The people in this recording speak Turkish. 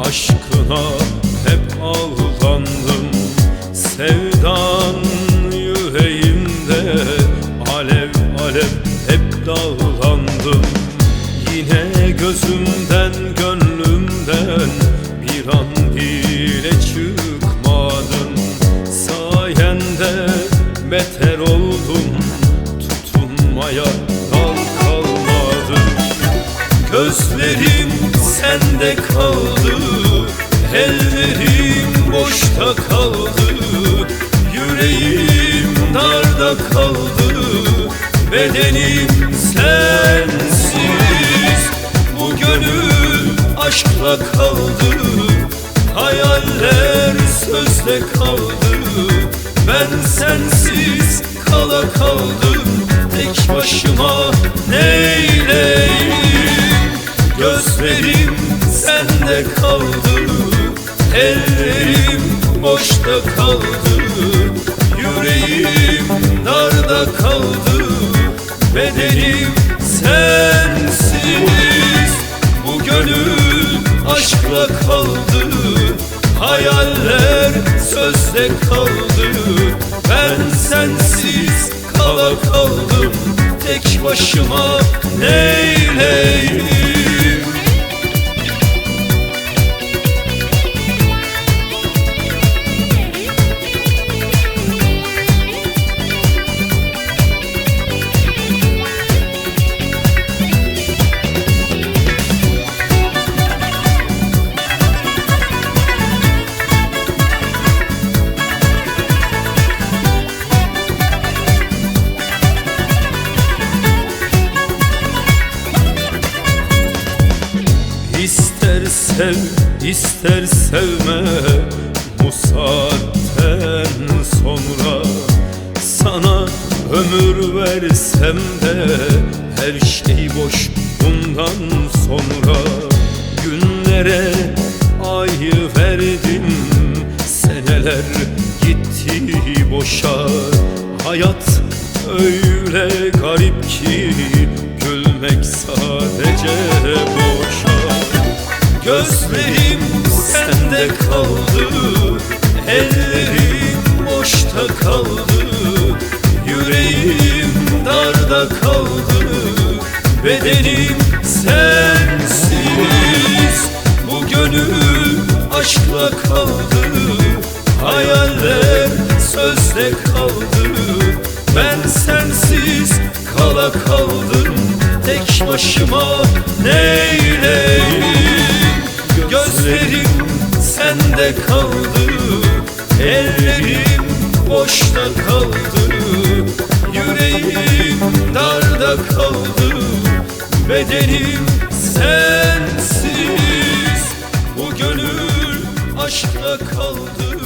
aşkına hep aldandım. Sevdan yüreğimde alev alev hep dallandım. Yine gözümden gönlümden bir an bile çıkmadım. Sayende beter oldum tutunmaya kalkamadım. Gözlerim sende kaldı. Ellerim boşta kaldı. Yüreğim darda kaldı. Bedenim sensiz. Bu gönül aşkla kaldı. Hayaller sözle kaldı. Ben sensiz kala kaldım. Tek başıma neyleyim Gözlerim sende kaldı. Ellerim boşta kaldı. Yüreğim darda kaldı. Bedenim sensiz Bu gönül aşkla kaldı. Hayaller sözde kaldı. Ben sensiz kala kaldım. Tek başıma neyleyim sev, ister sevme Bu saatten sonra Sana ömür versem de Her şey boş bundan sonra. Günlere ayı verdim Seneler gitti boşa. Hayat öyle garip ki Gülmek sadece boşa Gözlerim sende kaldı Ellerim boşta kaldı Yüreğim darda kaldı Bedenim sensiz. Bu gönül aşkla kaldı Hayaller sözde kaldı Ben sensiz kala kaldım Tek başıma neyleyim Gözlerim sende kaldı Ellerim boşta kaldı Yüreğim darda kaldı Bedenim sensiz. Bu gönül aşkla kaldı